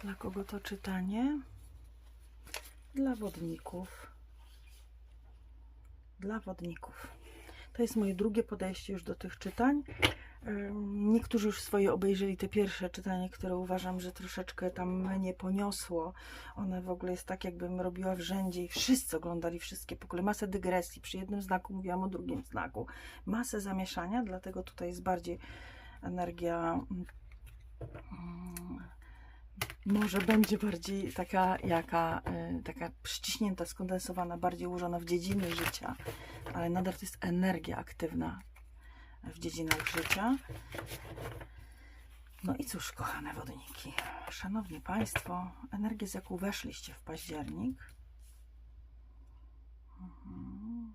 Dla kogo to czytanie? Dla wodników. Dla wodników. To jest moje drugie podejście już do tych czytań. Niektórzy już swoje obejrzeli te pierwsze czytanie, które uważam, że troszeczkę tam mnie poniosło. One w ogóle jest tak, jakbym robiła w rzędzie i wszyscy oglądali wszystkie po kolei. Masę dygresji. Przy jednym znaku mówiłam o drugim znaku. Masę zamieszania, dlatego tutaj jest bardziej energia. Może będzie bardziej taka, jaka, y, taka przyciśnięta, skondensowana, bardziej ułożona w dziedziny życia, ale nadal to jest energia aktywna w dziedzinach życia. No i cóż, kochane wodniki, szanowni Państwo, energię, z jaką weszliście w październik. Mhm.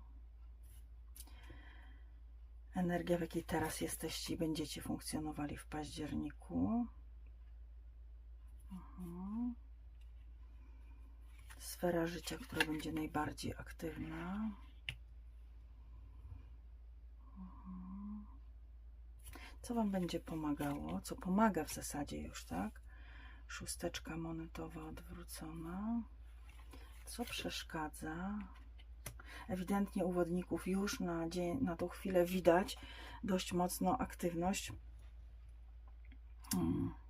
Energia, w jakiej teraz jesteście i będziecie funkcjonowali w październiku. Sfera życia, która będzie najbardziej aktywna. Mhm. Co Wam będzie pomagało? Co pomaga w zasadzie już, tak? Szósteczka monetowa odwrócona. Co przeszkadza? Ewidentnie u wodników już na, dzień, na tą chwilę widać dość mocno aktywność. Hmm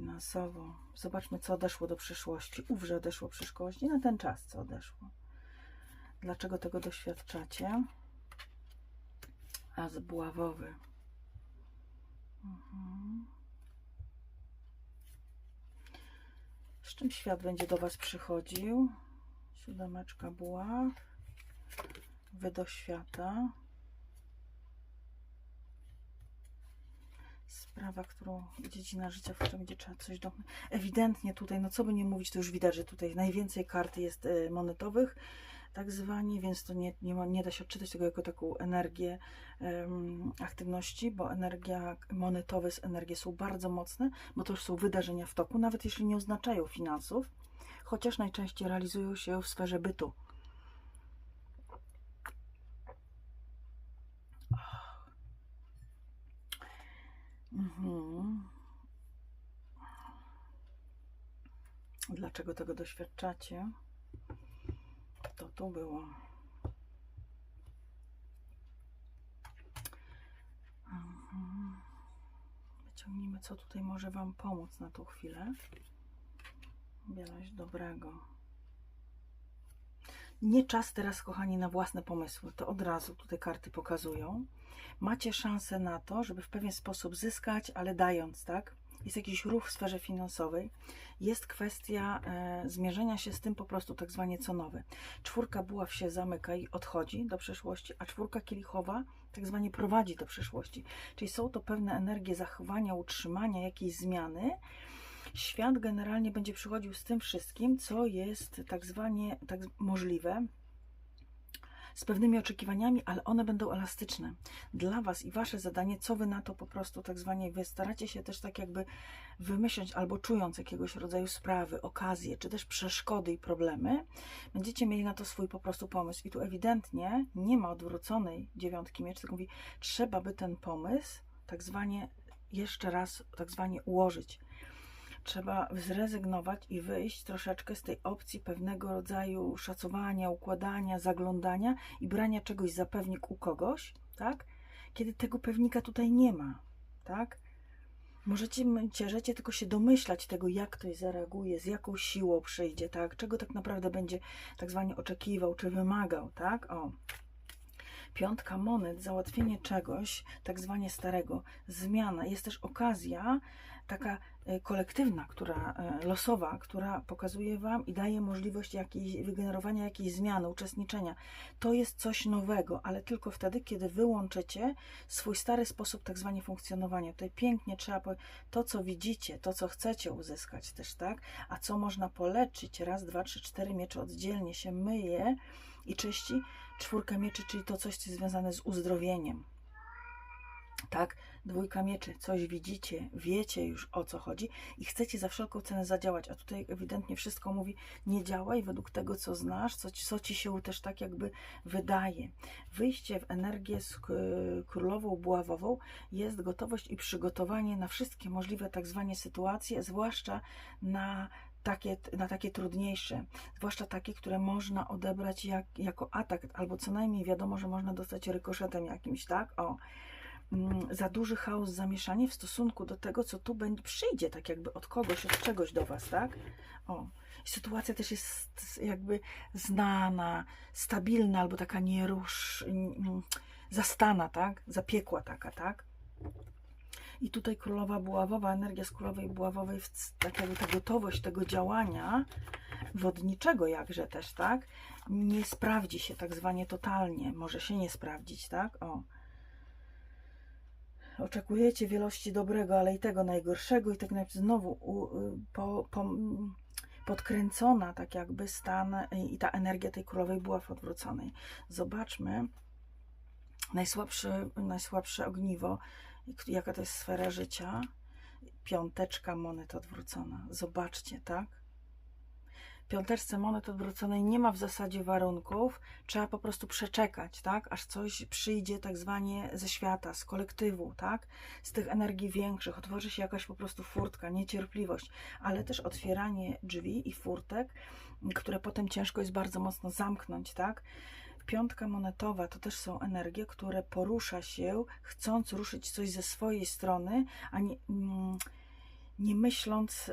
finansowo. Zobaczmy, co odeszło do przyszłości. Że odeszło przyszłości na ten czas, co odeszło. Dlaczego tego doświadczacie? As buławowy. Mhm. Z czym świat będzie do Was przychodził? Siódemeczka buław. Wy do świata. Sprawa, którą dziedzina życia, w której będzie trzeba coś do... Ewidentnie tutaj, no co by nie mówić, to już widać, że tutaj najwięcej kart jest e, monetowych, tak zwanie, więc to nie, nie, ma, nie da się odczytać tego jako taką energię um, aktywności, bo energia monetowe z energie są bardzo mocne, bo to już są wydarzenia w toku, nawet jeśli nie oznaczają finansów, chociaż najczęściej realizują się w sferze bytu. Mhm. Dlaczego tego doświadczacie? To tu było. Mhm. Wyciągnijmy, co tutaj może Wam pomóc na tą chwilę. Wieleś dobrego. Nie czas teraz, kochani, na własne pomysły. To od razu tutaj karty pokazują. Macie szansę na to, żeby w pewien sposób zyskać, ale dając, tak? Jest jakiś ruch w sferze finansowej. Jest kwestia e, zmierzenia się z tym po prostu tak zwanie co nowe. Czwórka buław się zamyka i odchodzi do przeszłości, a czwórka kielichowa tak zwanie prowadzi do przyszłości. Czyli są to pewne energie zachowania, utrzymania, jakiejś zmiany, świat generalnie będzie przychodził z tym wszystkim, co jest tak zwanie tak możliwe, z pewnymi oczekiwaniami, ale one będą elastyczne. Dla Was i Wasze zadanie, co Wy na to po prostu tak zwanie, Wy staracie się też tak jakby wymyśleć albo czując jakiegoś rodzaju sprawy, okazje, czy też przeszkody i problemy, będziecie mieli na to swój po prostu pomysł. I tu ewidentnie nie ma odwróconej dziewiątki miecz, tylko mówi, trzeba by ten pomysł tak zwanie jeszcze raz tak zwanie ułożyć trzeba zrezygnować i wyjść troszeczkę z tej opcji pewnego rodzaju szacowania, układania, zaglądania i brania czegoś za pewnik u kogoś, tak? Kiedy tego pewnika tutaj nie ma, tak? Możecie, możecie tylko się domyślać tego, jak ktoś zareaguje, z jaką siłą przyjdzie, tak? Czego tak naprawdę będzie tak zwanie oczekiwał, czy wymagał, tak? O. Piątka monet, załatwienie czegoś, tak zwanie starego, zmiana. Jest też okazja, taka e, kolektywna, która e, losowa, która pokazuje Wam i daje możliwość jakiejś, wygenerowania jakiejś zmiany, uczestniczenia. To jest coś nowego, ale tylko wtedy, kiedy wyłączycie swój stary sposób tak zwanie funkcjonowania. Tutaj pięknie trzeba to co widzicie, to co chcecie uzyskać też, tak? A co można poleczyć, raz, dwa, trzy, cztery miecze oddzielnie się myje i czyści czwórka mieczy, czyli to coś, co jest związane z uzdrowieniem tak? Dwójka mieczy, coś widzicie, wiecie już o co chodzi i chcecie za wszelką cenę zadziałać, a tutaj ewidentnie wszystko mówi, nie działaj według tego, co znasz, co, co ci się też tak jakby wydaje. Wyjście w energię z królową buławową jest gotowość i przygotowanie na wszystkie możliwe tak zwane sytuacje, zwłaszcza na takie, na takie trudniejsze, zwłaszcza takie, które można odebrać jak, jako atak, albo co najmniej wiadomo, że można dostać rykoszetem jakimś, tak? O, Mm, za duży chaos, zamieszanie w stosunku do tego, co tu będzie, przyjdzie tak jakby od kogoś, od czegoś do Was, tak? O, sytuacja też jest jakby znana, stabilna albo taka nierusz, zastana, tak? Zapiekła taka, tak? I tutaj królowa buławowa, energia z królowej buławowej, tak jakby ta gotowość tego działania wodniczego jakże też, tak? Nie sprawdzi się tak zwanie totalnie, może się nie sprawdzić, tak? O, oczekujecie wielości dobrego, ale i tego najgorszego, i tak znowu y, po, po, podkręcona, tak jakby stan i ta energia tej królowej była w odwróconej. Zobaczmy najsłabsze, najsłabsze ogniwo, jaka to jest sfera życia. Piąteczka monet odwrócona. Zobaczcie, tak? piąteczce monet odwróconej nie ma w zasadzie warunków, trzeba po prostu przeczekać, tak, aż coś przyjdzie tak zwanie ze świata, z kolektywu, tak, z tych energii większych, otworzy się jakaś po prostu furtka, niecierpliwość, ale też otwieranie drzwi i furtek, które potem ciężko jest bardzo mocno zamknąć, tak. Piątka monetowa to też są energie, które porusza się, chcąc ruszyć coś ze swojej strony, a nie, mm, nie myśląc...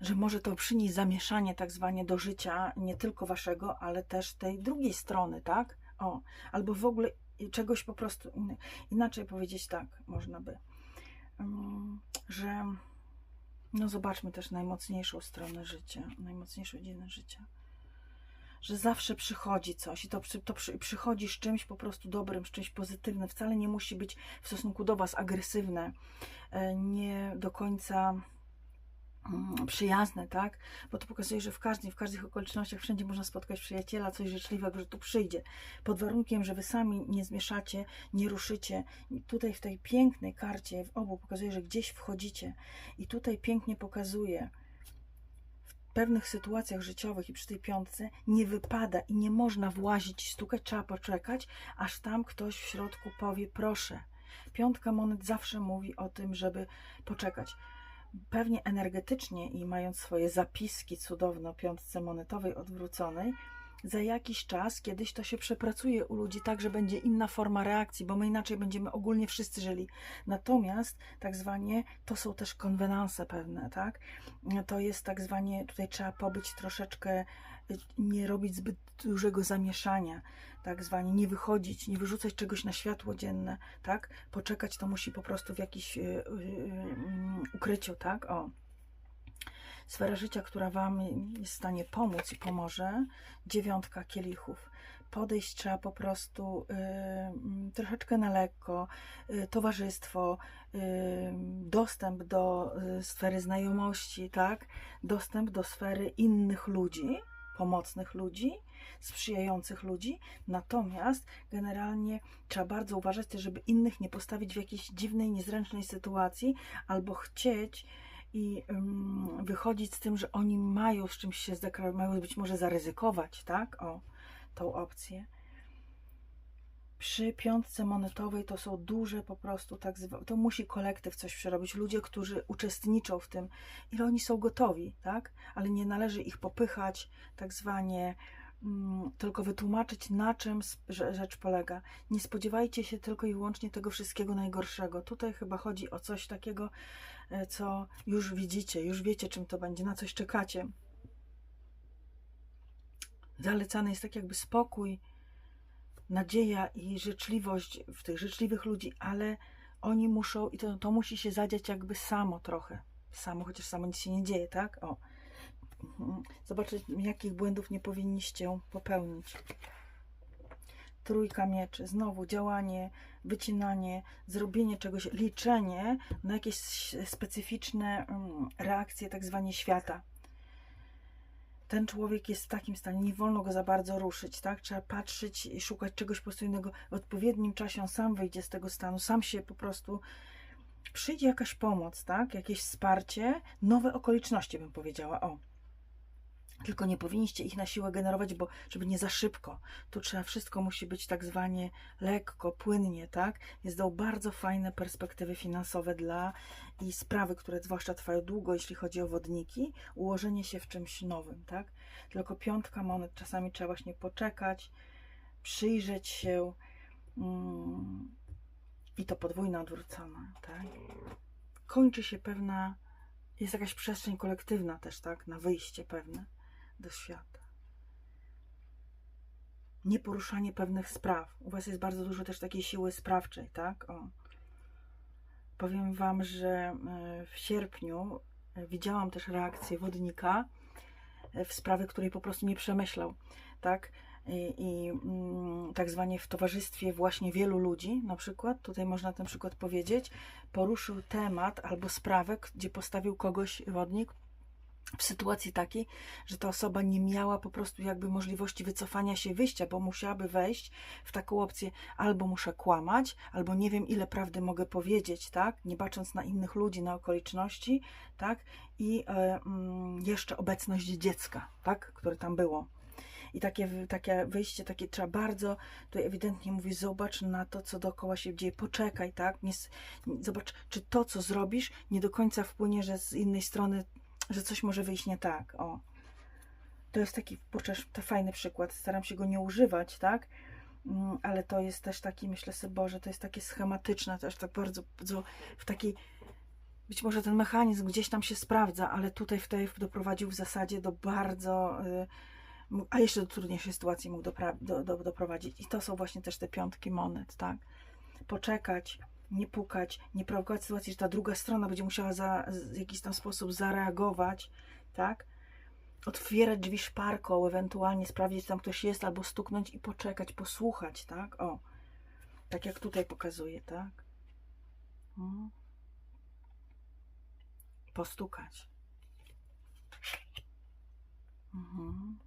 Że może to przynieść zamieszanie tak zwanie do życia, nie tylko waszego, ale też tej drugiej strony, tak? O, albo w ogóle czegoś po prostu inaczej powiedzieć tak, można by, mm, że no zobaczmy też najmocniejszą stronę życia, najmocniejszą dziedzinę życia. Że zawsze przychodzi coś i to, to przy, przychodzi z czymś po prostu dobrym, z czymś pozytywnym. Wcale nie musi być w stosunku do Was agresywne, e, nie do końca Mm, przyjazne, tak? Bo to pokazuje, że w każdej, w każdych okolicznościach wszędzie można spotkać przyjaciela, coś życzliwego, że tu przyjdzie. Pod warunkiem, że wy sami nie zmieszacie, nie ruszycie. I tutaj w tej pięknej karcie w obu pokazuje, że gdzieś wchodzicie. I tutaj pięknie pokazuje, pewnych sytuacjach życiowych i przy tej piątce nie wypada i nie można włazić, stukać, trzeba poczekać, aż tam ktoś w środku powie proszę. Piątka monet zawsze mówi o tym, żeby poczekać pewnie energetycznie i mając swoje zapiski cudowne o piątce monetowej odwróconej, za jakiś czas, kiedyś to się przepracuje u ludzi tak, że będzie inna forma reakcji, bo my inaczej będziemy ogólnie wszyscy żyli. Natomiast tak zwanie to są też konwenanse pewne, tak? To jest tak zwanie, tutaj trzeba pobyć troszeczkę, nie robić zbyt dużego zamieszania, tak zwanie, nie wychodzić, nie wyrzucać czegoś na światło dzienne, tak? Poczekać to musi po prostu w jakimś yy, yy, ukryciu, tak? O sfera życia, która Wam jest w stanie pomóc i pomoże, dziewiątka kielichów. Podejść trzeba po prostu y, troszeczkę na lekko, y, towarzystwo, y, dostęp do y, sfery znajomości, tak? Dostęp do sfery innych ludzi, pomocnych ludzi, sprzyjających ludzi. Natomiast generalnie trzeba bardzo uważać żeby innych nie postawić w jakiejś dziwnej, niezręcznej sytuacji albo chcieć i um, wychodzić z tym, że oni mają z czymś się zdeklarować, mają być może zaryzykować, tak? O, tą opcję. Przy piątce monetowej to są duże po prostu, tak zwane, to musi kolektyw coś przerobić, ludzie, którzy uczestniczą w tym, ile oni są gotowi, tak? Ale nie należy ich popychać, tak zwanie, tylko wytłumaczyć, na czym rzecz polega. Nie spodziewajcie się tylko i wyłącznie tego wszystkiego najgorszego. Tutaj chyba chodzi o coś takiego, E, co już widzicie, już wiecie, czym to będzie, na coś czekacie. Zalecany jest tak jakby spokój, nadzieja i życzliwość w tych życzliwych ludzi, ale oni muszą, i to, to musi się zadziać jakby samo trochę. Samo, chociaż samo nic się nie dzieje, tak? O. Mhm. Zobaczyć, jakich błędów nie powinniście popełnić. Trójka mieczy, znowu działanie, wycinanie, zrobienie czegoś, liczenie na jakieś specyficzne mm, reakcje tak zwane świata. ten człowiek jest w takim stanie, nie wolno go za bardzo ruszyć, tak? Trzeba patrzeć i szukać czegoś po. W odpowiednim czasie on sam wyjdzie z tego stanu, sam się po prostu przyjdzie jakaś pomoc, tak? Jakieś wsparcie, nowe okoliczności, bym powiedziała. O. Tylko nie powinniście ich na siłę generować, bo żeby nie za szybko. Tu trzeba wszystko musi być tak zwanie lekko, płynnie, tak? Jest dał bardzo fajne perspektywy finansowe dla i sprawy, które zwłaszcza trwają długo, jeśli chodzi o wodniki, ułożenie się w czymś nowym, tak? Tylko piątka monet czasami trzeba właśnie poczekać, przyjrzeć się mm, i to podwójna odwrócona, tak? Kończy się pewna, jest jakaś przestrzeń kolektywna też, tak? Na wyjście pewne do świata. Nieporuszanie pewnych spraw. U Was jest bardzo dużo też takiej siły sprawczej, tak? O. Powiem Wam, że e, w sierpniu e, widziałam też reakcję wodnika e, w sprawie, której po prostu nie przemyślał, tak? I, i mm, tak zwanie w towarzystwie właśnie wielu ludzi, na przykład, tutaj można ten przykład powiedzieć, poruszył temat albo sprawę, gdzie postawił kogoś wodnik w sytuacji takiej, że ta osoba nie miała po prostu jakby możliwości wycofania się, wyjścia, bo musiałaby wejść w taką opcję albo muszę kłamać, albo nie wiem ile prawdy mogę powiedzieć, tak, nie bacząc na innych ludzi, na okoliczności, tak, i e, mm, jeszcze obecność dziecka, tak, które tam było. I takie, takie wyjście, takie trzeba bardzo, tutaj ewidentnie mówi, zobacz na to, co dookoła się dzieje, poczekaj, tak, nie, zobacz, czy to, co zrobisz, nie do końca wpłynie, że z innej strony że coś może wyjść nie tak. O. To jest taki, kurczę, to fajny przykład. Staram się go nie używać, tak? Mm, ale to jest też taki, myślę sobie, Boże, to jest takie schematyczne, też tak bardzo, bardzo w takiej, być może ten mechanizm gdzieś tam się sprawdza, ale tutaj w tej doprowadził w zasadzie do bardzo, y, a jeszcze do trudniejszej sytuacji mógł do, do, doprowadzić. I to są właśnie też te piątki monet, tak? Poczekać, nie pukać, nie prowokować sytuacji, że ta druga strona będzie musiała za, w jakiś tam sposób zareagować, tak? Otwierać drzwi szparką, ewentualnie sprawdzić, czy tam ktoś jest, albo stuknąć i poczekać, posłuchać, tak? O, tak jak tutaj pokazuję, tak? Hmm. Postukać. Mhm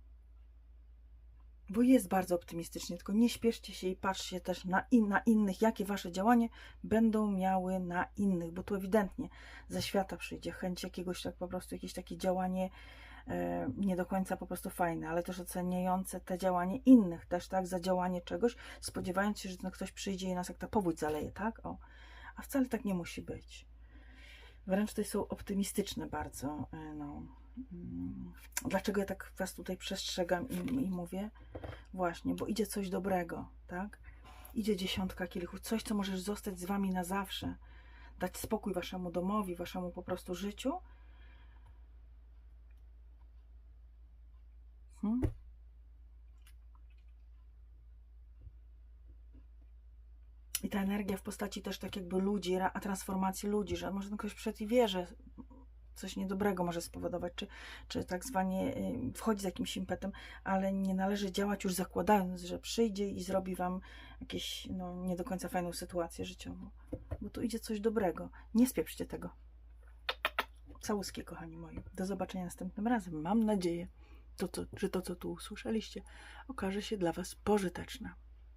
bo jest bardzo optymistycznie, tylko nie śpieszcie się i patrzcie też na, in, na innych, jakie wasze działania będą miały na innych, bo tu ewidentnie ze świata przyjdzie chęć jakiegoś tak po prostu, jakieś takie działanie e, nie do końca po prostu fajne, ale też oceniające te działanie innych też, tak, za działanie czegoś, spodziewając się, że ktoś przyjdzie i nas jak ta powódź zaleje, tak, o, a wcale tak nie musi być. Wręcz to są optymistyczne bardzo, e, no, Mm, dlaczego ja tak Was tutaj przestrzegam i, i mówię? Właśnie, bo idzie coś dobrego, tak? Idzie dziesiątka kielichów, coś, co możesz zostać z Wami na zawsze, dać spokój Waszemu domowi, Waszemu po prostu życiu. Hmm? I ta energia w postaci też tak jakby ludzi, a transformacji ludzi, że może ktoś przed i wierzy, coś niedobrego może spowodować, czy, czy tak zwanie y, wchodzi z jakimś impetem, ale nie należy działać już zakładając, że przyjdzie i zrobi wam jakieś no, nie do końca fajną sytuację życiową. Bo tu idzie coś dobrego. Nie spieprzcie tego. Całuskie, kochani moi. Do zobaczenia następnym razem. Mam nadzieję, to, to, że to, co tu usłyszeliście, okaże się dla Was pożyteczne.